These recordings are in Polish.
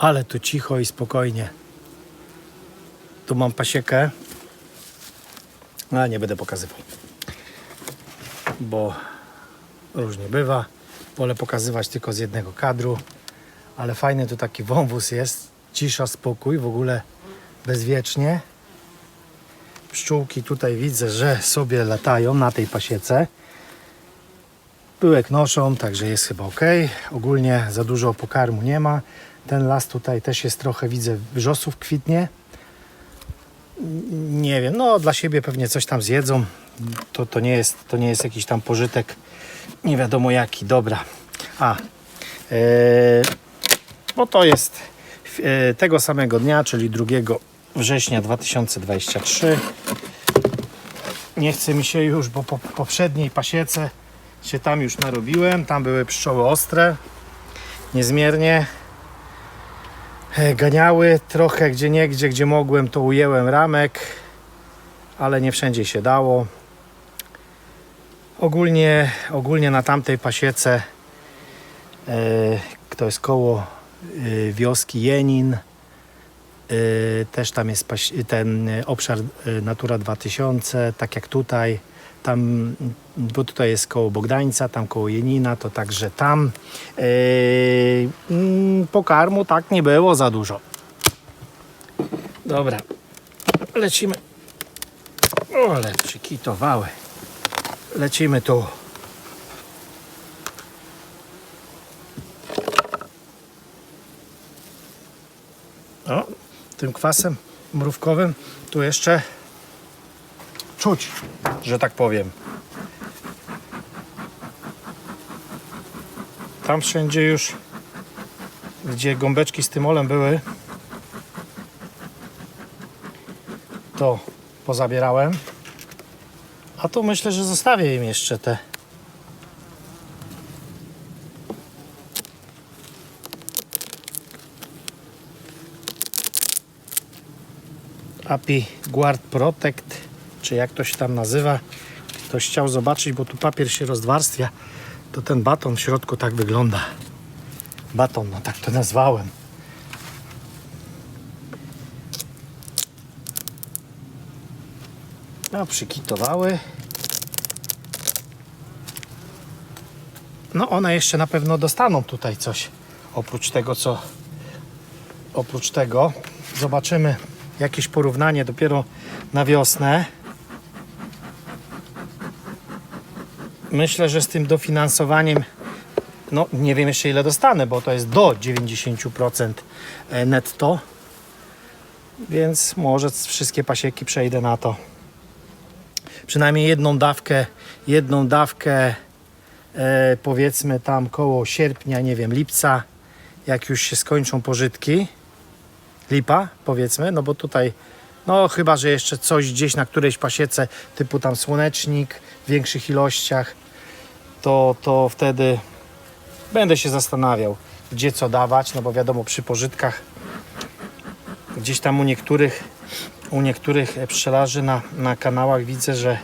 Ale tu cicho i spokojnie. Tu mam pasiekę. Ale nie będę pokazywał. Bo różnie bywa. Wolę pokazywać tylko z jednego kadru. Ale fajny tu taki wąwóz jest. Cisza, spokój, w ogóle bezwiecznie. Pszczółki tutaj widzę, że sobie latają na tej pasiece. Pyłek noszą, także jest chyba ok. Ogólnie za dużo pokarmu nie ma. Ten las tutaj też jest trochę, widzę, wrzosów kwitnie. Nie wiem, no dla siebie pewnie coś tam zjedzą. To, to, nie, jest, to nie jest jakiś tam pożytek, nie wiadomo jaki. Dobra. A, e, bo to jest e, tego samego dnia, czyli 2 września 2023. Nie chce mi się już, bo po poprzedniej pasiece się tam już narobiłem. Tam były pszczoły ostre, niezmiernie. E, Ganiały trochę gdzie niegdzie, gdzie mogłem, to ujęłem ramek, ale nie wszędzie się dało. Ogólnie, ogólnie na tamtej pasiece, e, to jest koło e, wioski Jenin, e, też tam jest ten obszar Natura 2000, tak jak tutaj. Tam, bo tutaj jest koło Bogdańca, tam koło Jenina, to także tam mm, pokarmu tak nie było za dużo. Dobra, lecimy. O, ale przykitowały. Lecimy tu. O, tym kwasem mrówkowym tu jeszcze czuć, że tak powiem. Tam wszędzie już, gdzie gąbeczki z tymolem były, to pozabierałem. A tu myślę, że zostawię im jeszcze te. API Guard Protect, czy jak to się tam nazywa. Ktoś chciał zobaczyć, bo tu papier się rozwarstwia, to ten baton w środku tak wygląda. Baton, no tak to nazwałem. No, przykitowały. No, one jeszcze na pewno dostaną tutaj coś. Oprócz tego, co. Oprócz tego, zobaczymy jakieś porównanie dopiero na wiosnę. Myślę, że z tym dofinansowaniem, no nie wiem jeszcze ile dostanę, bo to jest do 90% netto. Więc może wszystkie pasieki przejdę na to przynajmniej jedną dawkę, jedną dawkę e, powiedzmy tam koło sierpnia, nie wiem, lipca, jak już się skończą pożytki, lipa powiedzmy, no bo tutaj no chyba, że jeszcze coś gdzieś na którejś pasiece typu tam słonecznik w większych ilościach, to, to wtedy będę się zastanawiał, gdzie co dawać, no bo wiadomo przy pożytkach gdzieś tam u niektórych u niektórych pszczelarzy na, na kanałach widzę, że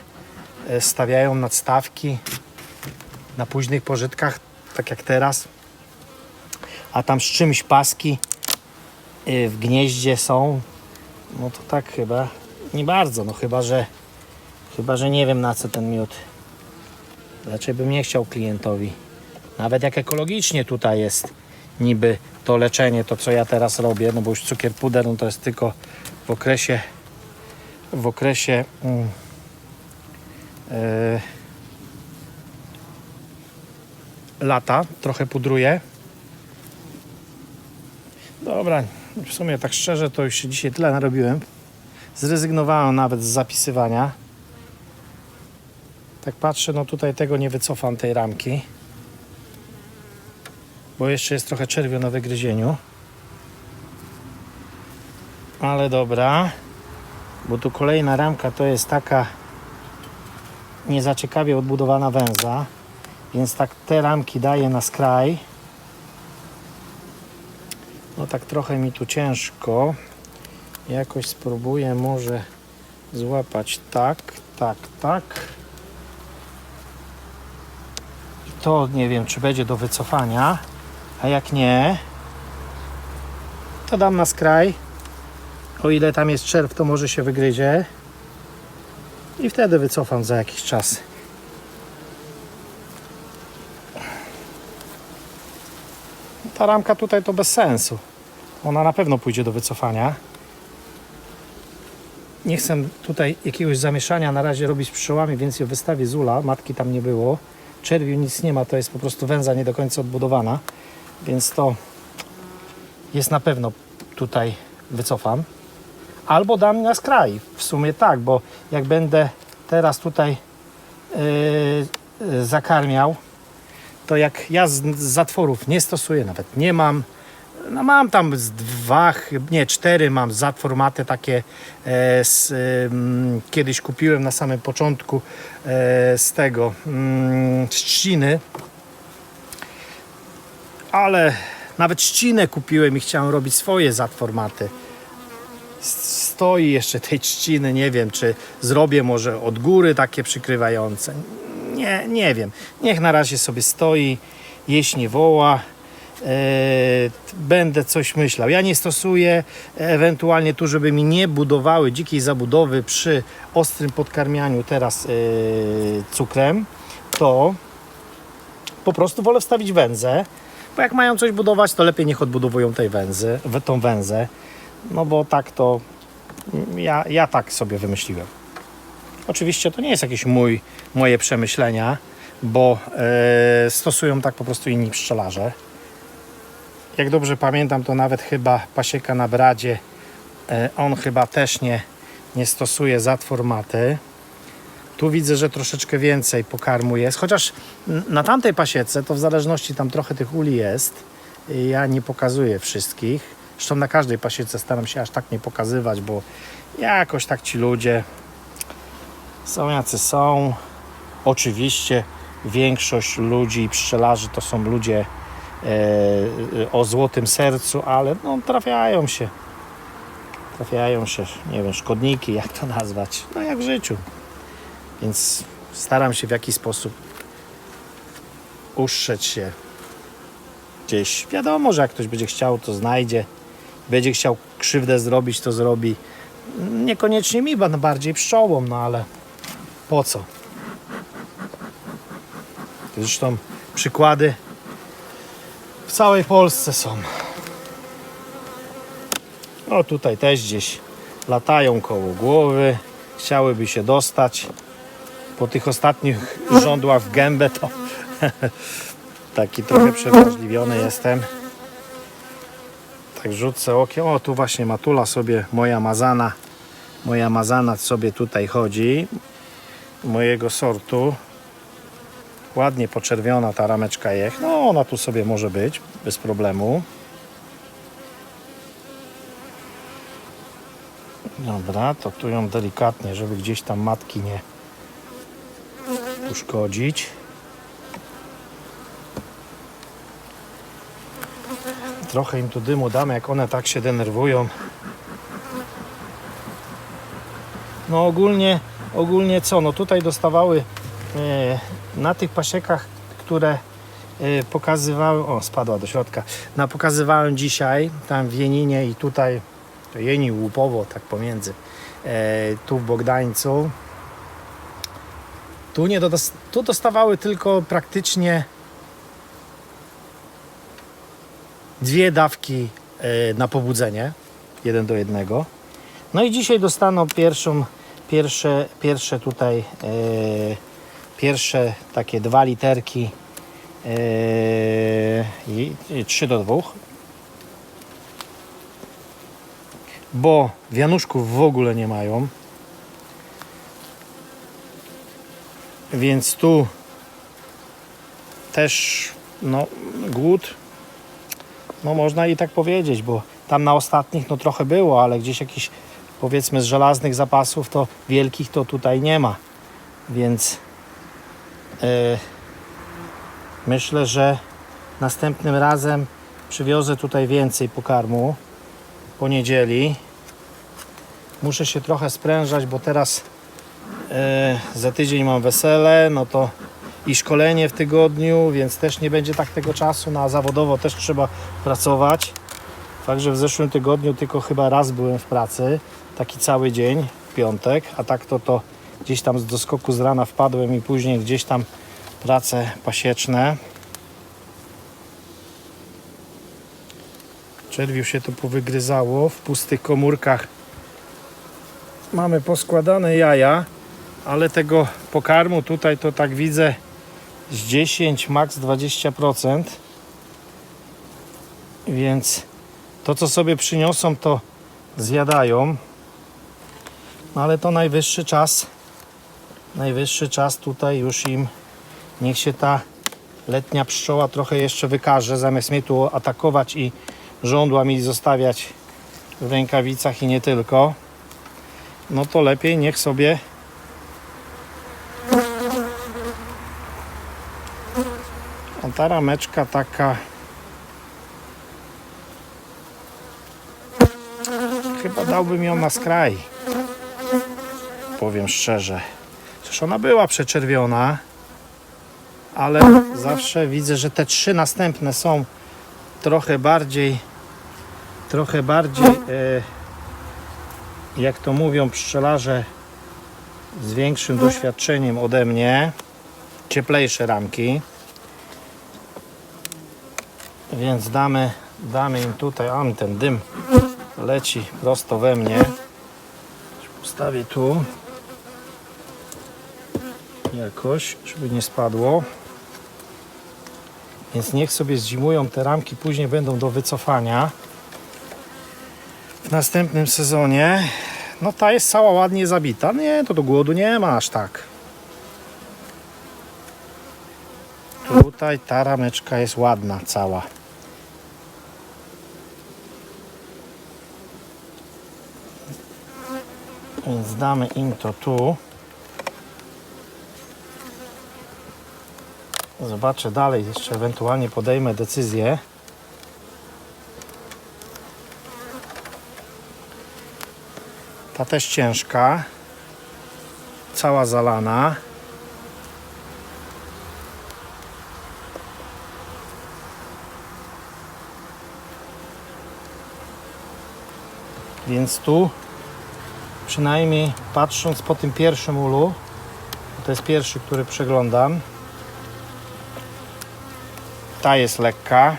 e, stawiają nadstawki na późnych pożytkach, tak jak teraz. A tam z czymś paski e, w gnieździe są. No to tak chyba nie bardzo, no chyba, że chyba, że nie wiem na co ten miód. Raczej bym nie chciał klientowi. Nawet jak ekologicznie tutaj jest niby to leczenie, to co ja teraz robię, no bo już cukier puder, no to jest tylko w okresie w okresie mm, e, lata trochę pudruję. Dobra, w sumie tak szczerze to już się dzisiaj tyle narobiłem. Zrezygnowałem nawet z zapisywania. Tak patrzę, no tutaj tego nie wycofam tej ramki. Bo jeszcze jest trochę czerwio na wygryzieniu. Ale dobra. Bo tu kolejna ramka to jest taka niezaciekawie odbudowana węza więc tak te ramki daję na skraj. No tak trochę mi tu ciężko. Jakoś spróbuję może złapać tak, tak, tak i to nie wiem czy będzie do wycofania a jak nie To dam na skraj. O ile tam jest czerw, to może się wygryzie. I wtedy wycofam za jakiś czas. Ta ramka tutaj to bez sensu. Ona na pewno pójdzie do wycofania. Nie chcę tutaj jakiegoś zamieszania na razie robić z pszczołami, więc ją wystawię z ula. Matki tam nie było. Czerwiu nic nie ma, to jest po prostu węza nie do końca odbudowana. Więc to jest na pewno tutaj wycofam. Albo dam na skraj. W sumie tak, bo jak będę teraz tutaj yy, yy, zakarmiał, to jak ja z, zatworów nie stosuję, nawet nie mam, no mam tam z dwa, nie cztery mam zatwormaty takie e, z, ym, kiedyś kupiłem na samym początku e, z tego mm, ale nawet trzcinę kupiłem i chciałem robić swoje zatwormaty S- stoi jeszcze tej trzciny, nie wiem czy zrobię może od góry takie przykrywające. Nie, nie wiem, niech na razie sobie stoi, jeśli woła. e, będę coś myślał. Ja nie stosuję ewentualnie tu, żeby mi nie budowały dzikiej zabudowy przy ostrym podkarmianiu teraz e, cukrem, to po prostu wolę wstawić węzę, bo jak mają coś budować, to lepiej niech odbudowują tej węzy, tą węzę, no bo tak to ja, ja tak sobie wymyśliłem. Oczywiście to nie jest jakieś mój, moje przemyślenia, bo e, stosują tak po prostu inni pszczelarze. Jak dobrze pamiętam, to nawet chyba pasieka na bradzie, e, on chyba też nie, nie stosuje zatwormaty. Tu widzę, że troszeczkę więcej pokarmu jest, chociaż na tamtej pasiece to w zależności tam trochę tych uli jest. Ja nie pokazuję wszystkich. Zresztą na każdej pasiece staram się aż tak nie pokazywać, bo jakoś tak ci ludzie są jacy są. Oczywiście większość ludzi i pszczelarzy to są ludzie o złotym sercu, ale no, trafiają się. Trafiają się, nie wiem, szkodniki, jak to nazwać. No jak w życiu. Więc staram się w jakiś sposób uszczeć się gdzieś. Wiadomo, że jak ktoś będzie chciał, to znajdzie. Będzie chciał krzywdę zrobić, to zrobi. Niekoniecznie mi, ba- bardziej pszczołom, no ale po co? Zresztą przykłady całej Polsce są. O tutaj też gdzieś latają koło głowy, chciałyby się dostać. Po tych ostatnich żądłach w gębę to taki trochę przewrażliwiony jestem. Tak rzucę okiem. O tu właśnie Matula sobie, moja mazana, moja mazana sobie tutaj chodzi. Mojego sortu. Ładnie poczerwiona ta rameczka jest. No ona tu sobie może być bez problemu. Dobra, to tu ją delikatnie, żeby gdzieś tam matki nie uszkodzić. Trochę im tu dymu damy, jak one tak się denerwują. No ogólnie, ogólnie co? No tutaj dostawały e, na tych pasiekach, które e, pokazywały, o spadła do środka, na pokazywałem dzisiaj, tam w Jeninie i tutaj, to Jeni Łupowo, tak pomiędzy, e, tu w Bogdańcu. Tu, nie dodas- tu dostawały tylko praktycznie dwie dawki e, na pobudzenie, jeden do jednego. No i dzisiaj dostaną pierwszą, pierwsze, pierwsze tutaj, e, pierwsze takie dwa literki i, i 3 do 2. Bo wianuszków w ogóle nie mają. Więc tu też no, głód no można i tak powiedzieć, bo tam na ostatnich no trochę było, ale gdzieś jakiś powiedzmy z żelaznych zapasów to wielkich to tutaj nie ma. Więc myślę, że następnym razem przywiozę tutaj więcej pokarmu po niedzieli. Muszę się trochę sprężać, bo teraz e, za tydzień mam wesele, no to i szkolenie w tygodniu, więc też nie będzie tak tego czasu, na zawodowo też trzeba pracować. Także w zeszłym tygodniu tylko chyba raz byłem w pracy, taki cały dzień, w piątek, a tak to to gdzieś tam z doskoku z rana wpadłem i później gdzieś tam prace pasieczne. Czerwiu się to powygryzało w pustych komórkach. Mamy poskładane jaja, ale tego pokarmu tutaj to tak widzę z 10, max 20%. Więc to co sobie przyniosą to zjadają. No ale to najwyższy czas. Najwyższy czas tutaj już im niech się ta letnia pszczoła trochę jeszcze wykaże, zamiast mnie tu atakować i żądła mi zostawiać w rękawicach i nie tylko. No to lepiej niech sobie a ta rameczka taka chyba dałbym ją na skraj powiem szczerze Przecież ona była przeczerwiona ale zawsze widzę, że te trzy następne są trochę bardziej trochę bardziej e, jak to mówią pszczelarze z większym doświadczeniem ode mnie cieplejsze ramki. Więc damy, damy im tutaj a ten dym leci prosto we mnie. Ustawię tu jakoś, żeby nie spadło więc niech sobie zzimują te ramki, później będą do wycofania w następnym sezonie. No ta jest cała ładnie zabita. Nie, to do głodu nie ma aż tak. Tutaj ta rameczka jest ładna cała. Więc damy im to tu. Zobaczę dalej, jeszcze ewentualnie podejmę decyzję. Ta też ciężka. Cała zalana. Więc tu przynajmniej patrząc po tym pierwszym ulu, to jest pierwszy, który przeglądam, ta jest lekka.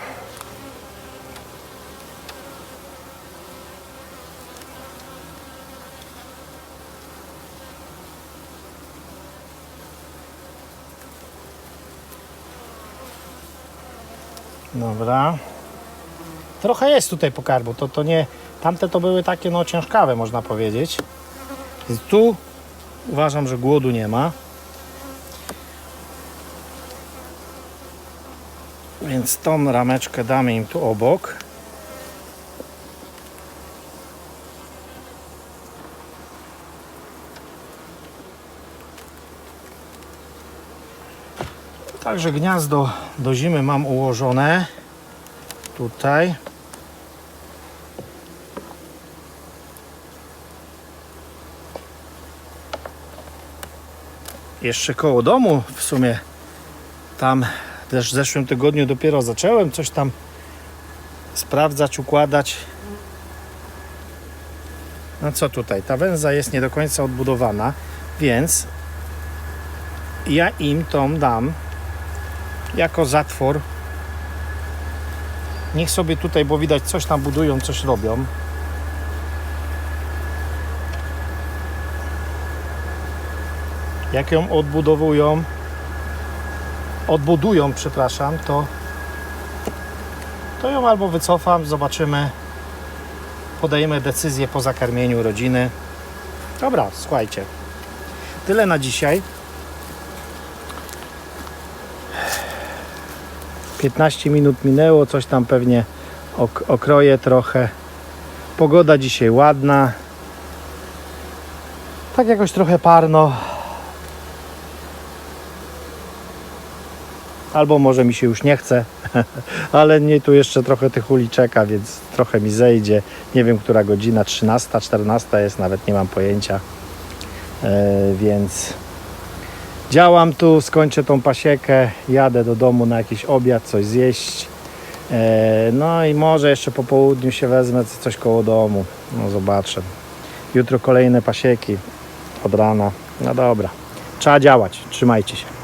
Dobra. Trochę jest tutaj pokarmu. To, to nie. Tamte to były takie no ciężkawe, można powiedzieć. Więc tu uważam, że głodu nie ma. Więc tą rameczkę damy im tu obok. Także gniazdo do zimy mam ułożone tutaj. Jeszcze koło domu w sumie tam też w zeszłym tygodniu dopiero zacząłem coś tam sprawdzać, układać. No co tutaj? Ta węza jest nie do końca odbudowana, więc ja im tą dam jako zatwór. Niech sobie tutaj, bo widać coś tam budują, coś robią. Jak ją odbudowują, odbudują, przepraszam, to, to ją albo wycofam, zobaczymy. Podejmę decyzję po zakarmieniu rodziny. Dobra, słuchajcie. Tyle na dzisiaj. 15 minut minęło, coś tam pewnie ok okroję trochę. Pogoda dzisiaj ładna. Tak jakoś trochę parno. Albo może mi się już nie chce, ale nie tu jeszcze trochę tych uli czeka, więc trochę mi zejdzie. Nie wiem, która godzina, 13, 14 jest, nawet nie mam pojęcia. E, więc działam tu, skończę tą pasiekę, jadę do domu na jakiś obiad, coś zjeść. E, No i może jeszcze po południu się wezmę coś koło domu. No zobaczę. Jutro kolejne pasieki od rana. No dobra. Trzeba działać. Trzymajcie się.